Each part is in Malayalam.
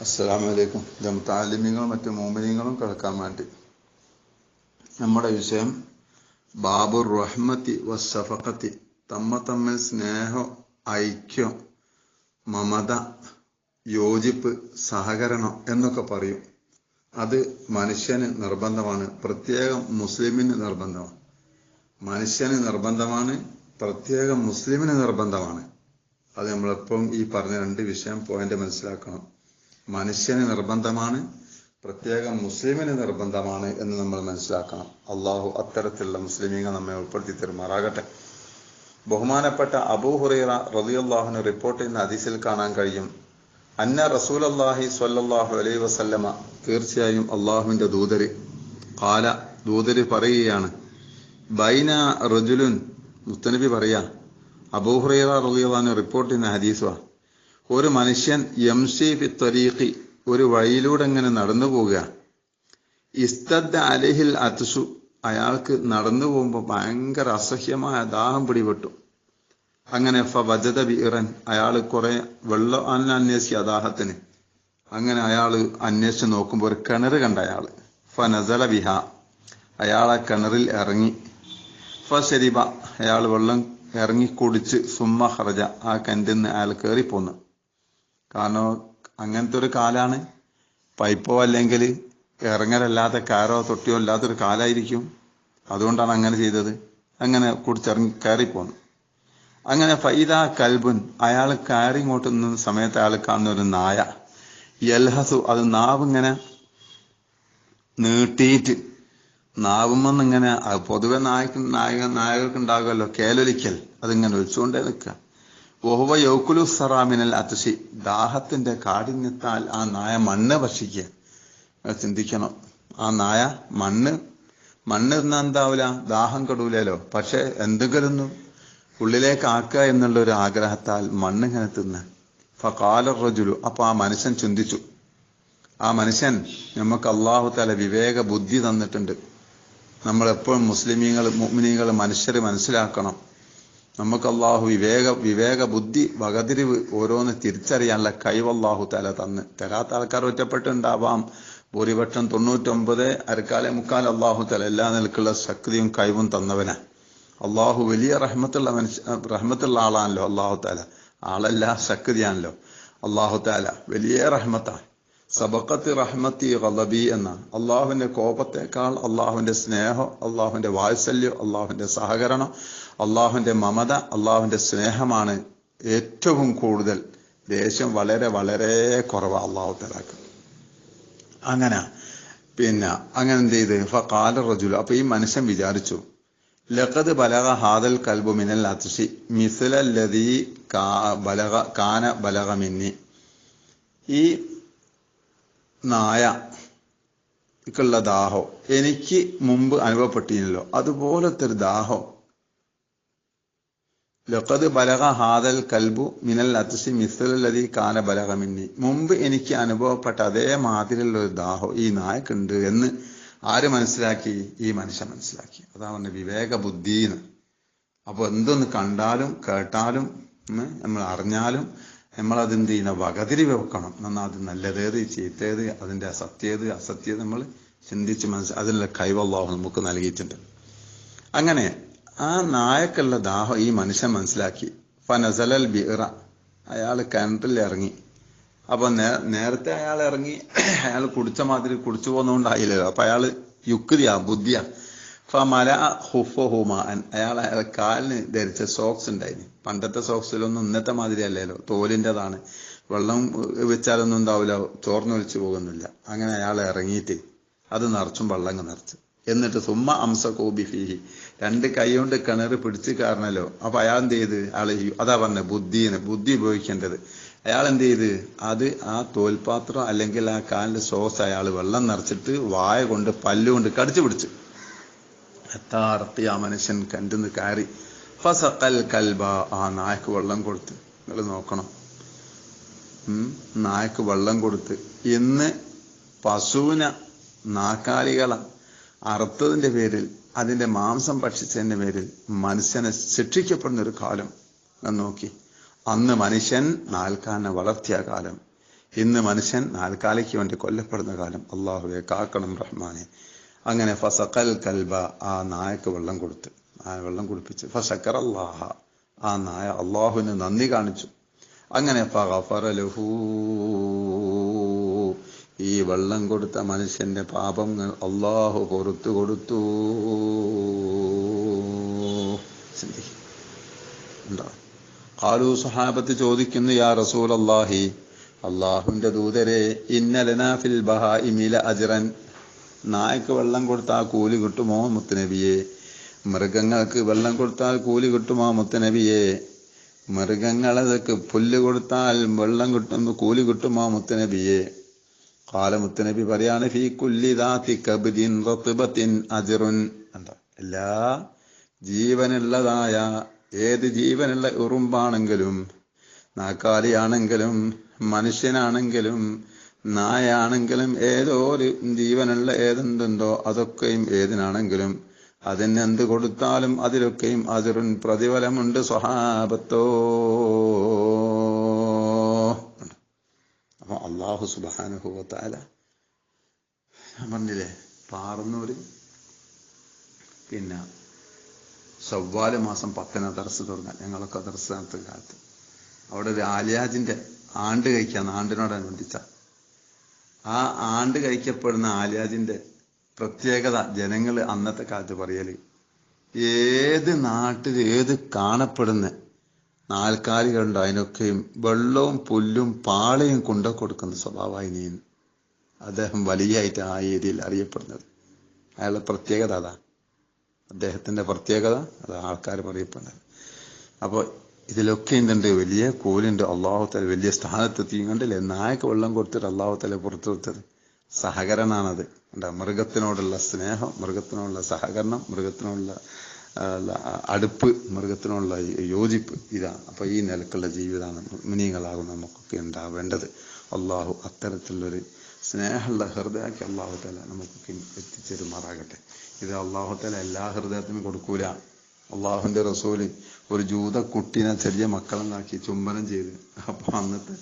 അസ്സലാമു അലൈക്കും ജംതാലിമ്യങ്ങളും മറ്റു മോമിനിയങ്ങളും കേൾക്കാൻ വേണ്ടി. നമ്മുടെ വിഷയം ബാബു റഹ്മത്തി വസഫത്തി തമ്മ തമ്മിൽ സ്നേഹം ഐക്യം മമത യോജിപ്പ് സഹകരണം എന്നൊക്കെ പറയും. അത് മനുഷ്യന് നിർബന്ധമാണ്. പ്രത്യേകം മുസ്ലിമിന് നിർബന്ധമാണ്. മനുഷ്യന് നിർബന്ധമാണ് പ്രത്യേകം മുസ്ലിമിന് നിർബന്ധമാണ്. അത് നമ്മളെപ്പോഴും ഈ പറഞ്ഞ രണ്ട് വിഷയം പോയിന്റ് മനസ്സിലാക്കണം. മനുഷ്യന് നിർബന്ധമാണ് പ്രത്യേകം മുസ്ലിമിന് നിർബന്ധമാണ് എന്ന് നമ്മൾ മനസ്സിലാക്കണം. അള്ളാഹു അത്തരത്തിലുള്ള മുസ്ലിമീങ്ങൾ നമ്മെ ഉൾപ്പെടുത്തി തരുമാറാകട്ടെ. ബഹുമാനപ്പെട്ട അബൂ ഹുറൈറ റളിയല്ലാഹുവിന് റിപ്പോർട്ട് ചെയ്യുന്ന ഹദീസിൽ കാണാൻ കഴിയും. അന്ന റസൂൽ അള്ളാഹി സ്വല്ലല്ലാഹു അലൈ വസല്ലമ തീർച്ചയായും അള്ളാഹുവിന്റെ ദൂതര് കാല ദൂതര് പറയുകയാണ് ബൈന റജുലുൻ മുത്തനബി പറയാ അബൂഹുറൈറ റബിയുള്ള റിപ്പോർട്ട് ചെയ്യുന്ന ഹദീസുവാ ഒരു മനുഷ്യൻ എം സി ഫിത്വരീഖി ഒരു വഴിയിലൂടെ ഇങ്ങനെ നടന്നു പോവുക. ഇസ്തദ് അലഹിൽ അത്സു അയാൾക്ക് നടന്നു പോകുമ്പോൾ ഭയങ്കര അസഹ്യമായ ദാഹം പിടിപെട്ടു. അങ്ങനെ ഫജത വിറൻ അയാൾ കുറെ വെള്ളം അന്വേഷിക്കുക ദാഹത്തിന് അങ്ങനെ അയാൾ അന്വേഷിച്ച് നോക്കുമ്പോൾ ഒരു കിണർ കണ്ട അയാൾ. ഫ നസല ബിഹ അയാൾ ആ കിണറിൽ ഇറങ്ങി. ഫ ശരിബ അയാൾ വെള്ളം ഇറങ്ങി കുടിച്ച് സുമ്മ ഹർജ ആ കിണറ്റിൽ നിന്ന് അയാൾ കയറിപ്പോന്നു. കാരണം അങ്ങനത്തെ ഒരു കാലാണ്. പൈപ്പോ അല്ലെങ്കിൽ ഇറങ്ങലല്ലാത്ത കാരോ തൊട്ടിയോ അല്ലാത്തൊരു കാലായിരിക്കും. അതുകൊണ്ടാണ് അങ്ങനെ ചെയ്തത്. അങ്ങനെ കുടിച്ചിറങ്ങി കയറിപ്പോന്നു. അങ്ങനെ ഫൈദ കൽബുൻ അയാൾ കയറി ഇങ്ങോട്ട് നിന്ന സമയത്ത് അയാൾ കാണുന്ന ഒരു നായ. യൽഹസു അത് നാവ് ഇങ്ങനെ നീട്ടിയിട്ട് നാവുമെന്ന് ഇങ്ങനെ പൊതുവെ നായക്ക് നായക നായകർക്ക് ഉണ്ടാകുമല്ലോ കേലൊലിക്കൽ. അതിങ്ങനെ ഒഴിച്ചുകൊണ്ടേ നിൽക്കുക. ഓഹുവ യൗക്കുലു സറാമിനൽ അതിശി. ദാഹത്തിന്റെ കാഠിന്യത്താൽ ആ നായ മണ്ണ് ഭക്ഷിക്കുക. ചിന്തിക്കണം. ആ നായ മണ്ണ് മണ്ണ് തിന്നാൻ എന്താവില്ല ദാഹം കടൂലല്ലോ. പക്ഷെ എന്തെങ്കിലും ഉള്ളിലേക്ക് ആക്കുക എന്നുള്ള ഒരു ആഗ്രഹത്താൽ മണ്ണ് ഇങ്ങനെ തിന്ന്. ഫകാല റജുലു. അപ്പൊ ആ മനുഷ്യൻ ചിന്തിച്ചു. ആ മനുഷ്യൻ നമുക്ക് അള്ളാഹു തല വിവേക ബുദ്ധി തന്നിട്ടുണ്ട്. നമ്മൾ എപ്പോഴും മുസ്ലിമീങ്ങൾ മുഗ്മിനീങ്ങൾ മനുഷ്യർ മനസ്സിലാക്കണം. നമുക്ക് അള്ളാഹു വിവേക വിവേക ബുദ്ധി വകതിരിവ് ഓരോന്ന് തിരിച്ചറിയാനുള്ള കൈവ് അള്ളാഹു തല തന്ന്. തരാത്ത ആൾക്കാർ ഒറ്റപ്പെട്ടുണ്ടാവാം ഭൂരിപക്ഷം തൊണ്ണൂറ്റൊമ്പത് അരക്കാലെ മുക്കാൽ അള്ളാഹു തല എല്ലാ നിലക്കുള്ള ശക്തിയും കൈവും തന്നവനാ. അള്ളാഹു വലിയ റഹ്മത്തുള്ള മനുഷ്യ റഹ്മത്തുള്ള ആളാണല്ലോ അള്ളാഹു താല ആളല്ല ശക്തിയാണല്ലോ. അള്ളാഹു താല വലിയ റഹ്മത്താണ് സബക്കത്ത് റഹ്മത്തി ഗലബി എന്ന. അള്ളാഹുവിന്റെ കോപത്തെക്കാൾ അള്ളാഹുവിന്റെ സ്നേഹം അള്ളാഹുവിന്റെ വാത്സല്യം അള്ളാഹുവിന്റെ സഹകരണം അള്ളാഹുവിന്റെ മമത അള്ളാഹുവിന്റെ സ്നേഹമാണ് ഏറ്റവും കൂടുതൽ. ദേഷ്യം വളരെ വളരെ കുറവ് അള്ളാഹു തലാക്ക് അങ്ങനെ പിന്നെ അങ്ങനെ എന്ത് ചെയ്ത്? ഫാല റജുൽ. അപ്പൊ ഈ മനുഷ്യൻ വിചാരിച്ചു ലഖദ് ബലഗ ഹാദൽ കൽബു മിനൽ അതിഷി മിസലല്ലതി ബലഗ കാന ബലഗ മിന്നി. ഈ നായ ക്കുള്ള ദാഹം. എനിക്ക് മുമ്പ് അനുഭവപ്പെട്ടിരുന്നല്ലോ. അതുപോലത്തെ ഒരു ദാഹം. ലൊക്കത് ബലഹ ഹാദൽ കൽബു മിനൽ അത്സി മിസലല്ലതി കാല ബലകമിന്നി മുമ്പ് എനിക്ക് അനുഭവപ്പെട്ട അതേ മാതിരിയുള്ള ഒരു ദാഹം ഈ നായക്കുണ്ട് എന്ന് ആര് മനസ്സിലാക്കി? ഈ മനുഷ്യൻ മനസ്സിലാക്കി. അതാ പറഞ്ഞ വിവേക ബുദ്ധിന്ന് അപ്പൊ എന്തൊന്ന് കണ്ടാലും കേട്ടാലും നമ്മൾ അറിഞ്ഞാലും നമ്മൾ അതെന്ത് ചെയ്യുന്ന വകതിരി വെക്കണം. എന്നാൽ അത് നല്ലതേത് ചീത്തേത് അതിന്റെ അസത്യേത് അസത്യത് നമ്മൾ ചിന്തിച്ച് മനസ്സിൽ അതിനുള്ള കൈവല്ലാഹു നമുക്ക് നൽകിയിട്ടുണ്ട്. അങ്ങനെ ആ നായക്കുള്ള ദാഹം ഈ മനുഷ്യൻ മനസ്സിലാക്കി. ഫനസലൽ ബിറ അയാൾ കിണറ്റിൽ ഇറങ്ങി. അപ്പൊ നേരത്തെ അയാൾ ഇറങ്ങി അയാൾ കുടിച്ച മാതിരി കുടിച്ചു പോകുന്നതുകൊണ്ടായില്ലല്ലോ അപ്പൊ അയാൾ യുക്തിയാ ബുദ്ധിയാ. ഫമല ഹുഫഹുമാൻ അയാൾ കാലിന് ധരിച്ച സോക്സ് ഉണ്ടായിന്. പണ്ടത്തെ സോക്സിലൊന്നും ഇന്നത്തെ മാതിരി അല്ലല്ലോ. തോലിന്റെതാണ് വെള്ളം വെച്ചാലൊന്നും ഉണ്ടാവില്ല. ചോർന്നൊലിച്ചു പോകുന്നില്ല. അങ്ങനെ അയാൾ ഇറങ്ങിയിട്ട് അത് നിറച്ചും വെള്ളം നിറച്ച്. എന്നിട്ട് സുമ്മ അംസ കോബി ഫീഹി. രണ്ട് കൈ കൊണ്ട് കിണർ പിടിച്ച് കാരണല്ലോ. അപ്പൊ അയാൾ എന്ത് ചെയ്ത്? അയാൾ അതാ പറഞ്ഞ ബുദ്ധിന് ബുദ്ധി ഉപയോഗിക്കേണ്ടത്. അയാൾ എന്ത് ചെയ്ത്? അത് ആ തോൽപാത്രം അല്ലെങ്കിൽ ആ കാലിന്റെ സോസ് അയാൾ വെള്ളം നിറച്ചിട്ട് വായ കൊണ്ട് പല്ലുകൊണ്ട് കടിച്ചു പിടിച്ചു. എത്താറത്തി ആ മനുഷ്യൻ കണ്ടുന്ന് കയറി. ഫസക്കൽ കൽബ ആ നായക്ക് വെള്ളം കൊടുത്ത്. നിങ്ങൾ നോക്കണം. നായക്ക് വെള്ളം കൊടുത്ത്. ഇന്ന് പശുവിനെ നാക്കാലികള. അറുത്തതിന്റെ പേരിൽ അതിന്റെ മാംസം ഭക്ഷിച്ചതിന്റെ പേരിൽ മനുഷ്യനെ ശിക്ഷിക്കപ്പെടുന്ന ഒരു കാലം. ഞാൻ നോക്കി. അന്ന് മനുഷ്യൻ നാൽക്കാലിനെ വളർത്തിയ കാലം. ഇന്ന് മനുഷ്യൻ നാൽക്കാലിക്ക് വേണ്ടി കൊല്ലപ്പെടുന്ന കാലം. അള്ളാഹുവെ കാക്കണം റഹ്മാനെ. അങ്ങനെ ഫസഖൽ കൽബ ആ നായക്ക് വെള്ളം കൊടുത്ത് ആ വെള്ളം കുടിപ്പിച്ച് ഫസക്കർ അള്ളാഹ ആ നായ അള്ളാഹുവിന് നന്ദി കാണിച്ചു. അങ്ങനെ ഫഗഫറലഹു ഈ വെള്ളം കൊടുത്ത മനുഷ്യന്റെ പാപങ്ങൾ അള്ളാഹു പുറത്തു കൊടുത്തു. കാലു സഹാബത്ത് ചോദിക്കുന്നു യാ റസൂൽ അള്ളാഹി അള്ളാഹുവിന്റെ ദൂതരെ ഇന്നലനാ ഫിൽ ബഹാഇമില അജ്റൻ നായ്ക്ക് വെള്ളം കൊടുത്താൽ കൂലി കിട്ടുമോ മുത്തനബിയെ? മൃഗങ്ങൾക്ക് വെള്ളം കൊടുത്താൽ കൂലി കിട്ടുമോ മുത്തനബിയെ? മൃഗങ്ങളതൊക്കെ പുല്ല് കൊടുത്താൽ വെള്ളം കിട്ടുന്നു കൂലി കിട്ടുമോ മുത്തനബിയെ? കാല മുത്തനബി പറയാണ് ഫീ കുല്ലി കബ്ദിൻ റത്ബത്തിൻ അജ്റുൻ. എന്താ? എല്ലാ ജീവനുള്ളതായ ഏത് ജീവനുള്ള ഉറുമ്പാണെങ്കിലും നാക്കാലിയാണെങ്കിലും മനുഷ്യനാണെങ്കിലും നായാണെങ്കിലും ഏതോ ഒരു ജീവനുള്ള ഏതെന്തുണ്ടോ അതൊക്കെയും ഏതിനാണെങ്കിലും അതിനെന്ത് കൊടുത്താലും അതിലൊക്കെയും അതിറുൻ പ്രതിഫലമുണ്ട് സ്വഹാബത്തോ. അപ്പൊ അള്ളാഹു സുബാനുഭവത്താല പറഞ്ഞില്ലേ പാറന്നൂര് പിന്നെ ചൊവ്വാൽ മാസം പത്തിന് ദർസ് തുടങ്ങാൻ ഞങ്ങളൊക്കെ ദർസ് കാലത്ത് അവിടെ ഒരു ആലിയാജിന്റെ ആണ്ട് കഴിക്കാന്ന് ആണ്ടിനോടനുബന്ധിച്ച. ആ ആണ്ട് കഴിക്കപ്പെടുന്ന ആലിയാജിന്റെ പ്രത്യേകത ജനങ്ങൾ അന്നത്തെ കാലത്ത് പറയൽ. ഏത് നാട്ടിൽ ഏത് കാണപ്പെടുന്ന നാൽക്കാലികളുണ്ടോ അതിനൊക്കെയും വെള്ളവും പുല്ലും പാളയും കൊണ്ടു കൊടുക്കുന്ന സ്വഭാവമായി നീ അദ്ദേഹം വലിയായിട്ട് ആ ഏരിയയിൽ അറിയപ്പെടുന്നത്. അയാളുടെ പ്രത്യേകത അതാ. അദ്ദേഹത്തിന്റെ പ്രത്യേകത അത് ആൾക്കാർ പറയപ്പെടുന്നത്. അപ്പോൾ ഇതിലൊക്കെ എന്തുണ്ട്? വലിയ കൂലുണ്ട്. അള്ളാഹുത്തല വലിയ സ്ഥാനത്തെത്തി. കണ്ടില്ലേ? നായക്ക് വെള്ളം കൊടുത്തിട്ട് അള്ളാഹുത്തല പുറത്തെടുത്തത് സഹകരണമാണത് എന്താ മൃഗത്തിനോടുള്ള സ്നേഹം മൃഗത്തിനോടുള്ള സഹകരണം മൃഗത്തിനോടുള്ള അടുപ്പ് മൃഗത്തിനോടുള്ള യോജിപ്പ് ഇതാണ്. അപ്പൊ ഈ നിലക്കുള്ള ജീവിതമാണ് മിനിങ്ങളാകും നമുക്കൊക്കെ ഉണ്ടാവേണ്ടത്. അള്ളാഹു അത്തരത്തിലുള്ളൊരു സ്നേഹമുള്ള ഹൃദയമാക്കി തല നമുക്കൊക്കെ എത്തിച്ചേരുമാറാകട്ടെ. ഇത് അള്ളാഹു തല എല്ലാ ഹൃദയത്തിനും കൊടുക്കൂല. അള്ളാഹുന്റെ റസൂൽ ഒരു ജൂത കുട്ടീനെ ചെറിയ മക്കളെന്നാക്കി ചുംബനം ചെയ്ത്. അപ്പൊ അന്നത്തെ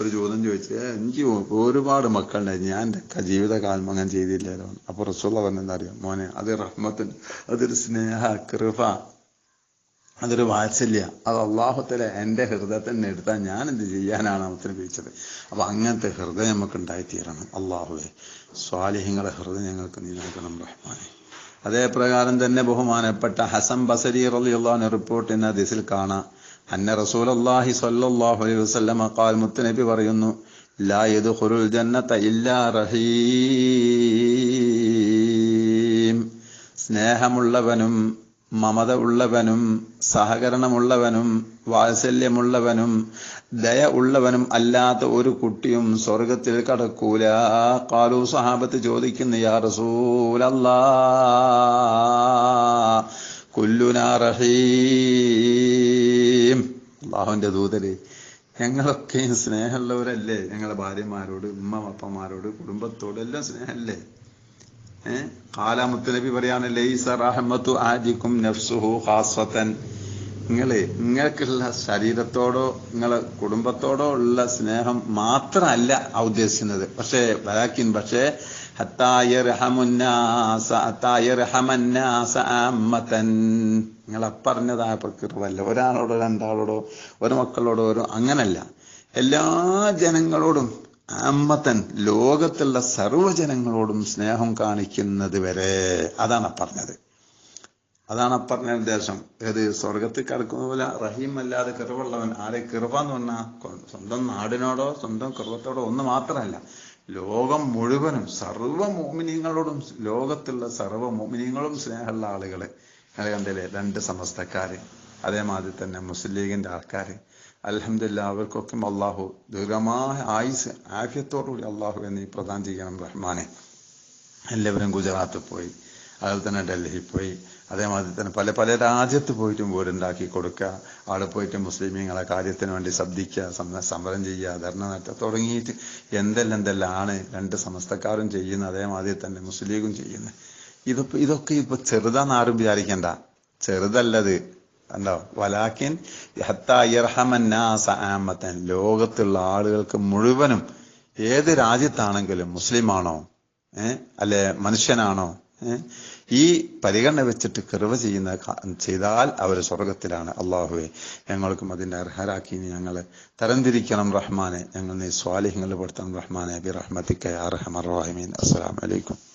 ഒരു ജൂതം ചോദിച്ചു എനിക്ക് ഒരുപാട് മക്കളുണ്ടായി ഞാൻ എന്റെ ജീവിതകാലം അങ്ങനെ ചെയ്തില്ലല്ലോ. അപ്പൊ റസൂള്ള പറഞ്ഞെന്താ അറിയാം? മോനെ അത് റഹ്മത്തിന് അതൊരു സ്നേഹ കൃപ അതൊരു വാത്സല്യ. അത് അള്ളാഹുത്തല എന്റെ ഹൃദയത്തിൽ നിന്ന് എടുത്താൽ ഞാൻ എന്ത് ചെയ്യാനാണ് അവത്തിന് വിളിച്ചത് അപ്പൊ അങ്ങനത്തെ ഹൃദയം നമുക്ക് ഉണ്ടായിത്തീരണം. അള്ളാഹുവെ സ്വാലിഹ്യങ്ങളെ ഹൃദയം ഞങ്ങൾക്ക് നീ നൽകണം റഹ്മാനെ. അതേ പ്രകാരം തന്നെ ബഹുമാനപ്പെട്ട ഹസൻ ബസരി റളിയല്ലാഹു റിപ്പോർട്ട് എന്ന ദിസിൽ കാണാം. അന്ന റസൂൽ അള്ളാഹി സ്വല്ലല്ലാഹു അലൈഹി വസ്ലം അക്കാൽ മുത്തനബി പറയുന്നു ലാ ഹുരുൽ ജന്നത ഇല്ലാ റഹീം. സ്നേഹമുള്ളവനും മമത ഉള്ളവനും സഹകരണമുള്ളവനും വാത്സല്യമുള്ളവനും ദയ ഉള്ളവനും അല്ലാത്ത ഒരു കുട്ടിയും സ്വർഗത്തിൽ കടക്കൂല. കാലു സഹാബത്ത് ചോദിക്കുന്നു യാ റസൂലല്ലാ കുല്ലുനാ റഹീം. അള്ളാഹുവിന്റെ ദൂതരെ ഞങ്ങളൊക്കെയും സ്നേഹമുള്ളവരല്ലേ? ഞങ്ങളെ ഭാര്യമാരോട് ഉമ്മ അപ്പന്മാരോട് കുടുംബത്തോട് എല്ലാം സ്നേഹമല്ലേ? ഏഹ് കാലാമുത്തനബി പറയാണ് ലൈസ റഹ്മത്തു ആജിക്കും നഫ്സുഹു ഖാസത്തൻ നിങ്ങളെ നിങ്ങൾക്കുള്ള ശരീരത്തോടോ നിങ്ങളെ കുടുംബത്തോടോ ഉള്ള സ്നേഹം മാത്രമല്ല ഉദ്ദേശിക്കുന്നത്. പക്ഷേ വലാക്കിൻ പക്ഷേ നിങ്ങളെ പറഞ്ഞതായ പ്രകൃതമല്ല. ഒരാളോടോ രണ്ടാളോടോ ഒരു മക്കളോടോ ഒരു അങ്ങനല്ല. എല്ലാ ജനങ്ങളോടും അമ്മത്തൻ ലോകത്തുള്ള സർവജനങ്ങളോടും സ്നേഹം കാണിക്കുന്നത് വരെ അതാണ് പറഞ്ഞത്. അതാണ് പറഞ്ഞ ഉദ്ദേശം. ഏത് സ്വർഗത്തിൽ കിടക്കുന്ന പോലെ റഹീം അല്ലാതെ കിറവുള്ളവൻ ആരെ കൃപ എന്ന് പറഞ്ഞാൽ സ്വന്തം നാടിനോടോ സ്വന്തം കിറവത്തോടോ ഒന്ന് മാത്രമല്ല ലോകം മുഴുവനും സർവ മോമിനിയങ്ങളോടും ലോകത്തുള്ള സർവ മോമിനിയങ്ങളും സ്നേഹമുള്ള ആളുകൾ ഞങ്ങൾ കണ്ടില്ലേ? രണ്ട് സമസ്തക്കാര്. അതേമാതിരി തന്നെ മുസ്ലിം ലീഗിന്റെ ആൾക്കാര്. അലഹമില്ല അവർക്കൊക്കെ അള്ളാഹു ദീർഘമായ ആയുസ് ആഫ്യത്തോടുകൂടി അള്ളാഹു എന്നീ പ്രദാനം ചെയ്യണം റഹ്മാനെ. എല്ലാവരും ഗുജറാത്തിൽ പോയി. അതുപോലെ തന്നെ ഡൽഹിയിൽ പോയി. അതേമാതിരി തന്നെ പല പല രാജ്യത്ത് പോയിട്ടും വീടുണ്ടാക്കി കൊടുക്കുക. അവിടെ പോയിട്ട് മുസ്ലിമീങ്ങളെ കാര്യത്തിന് വേണ്ടി ശബ്ദിക്കുക സമരം ചെയ്യുക ധർണ നടത്തുക തുടങ്ങിയിട്ട് എന്തെല്ലാം എന്തെല്ലാം രണ്ട് സമസ്തക്കാരും ചെയ്യുന്നത് അതേമാതിരി തന്നെ മുസ്ലിം ലീഗും ചെയ്യുന്നത്. ഇതൊക്കെ ഇതൊക്കെ ഇപ്പൊ ചെറുതാന്ന് ആരും വിചാരിക്കണ്ട. ചെറുതല്ലത്. കണ്ടോ? വലാക്കിൻ ആമത്തൻ ലോകത്തുള്ള ആളുകൾക്ക് മുഴുവനും ഏത് രാജ്യത്താണെങ്കിലും മുസ്ലിമാണോ ഏഹ് അല്ലെ മനുഷ്യനാണോ ഈ പരിഗണന വെച്ചിട്ട് കൃപ ചെയ്യുന്ന ചെയ്താൽ അവർ സ്വർഗത്തിലാണ് അള്ളാഹുവെ ഞങ്ങൾക്കും അതിന്റെ അർഹരാക്കി ഞങ്ങൾ തരംതിരിക്കണം റഹ്മാനെ. ഞങ്ങൾ നീ സ്വാലിഹ്യങ്ങളിൽ പെടുത്തണം റഹ്മാനെ. ബി റഹ്മത്തിക്കയ യാ റഹ്മർ റഹീമീൻ. അസ്സലാമു അലൈക്കും.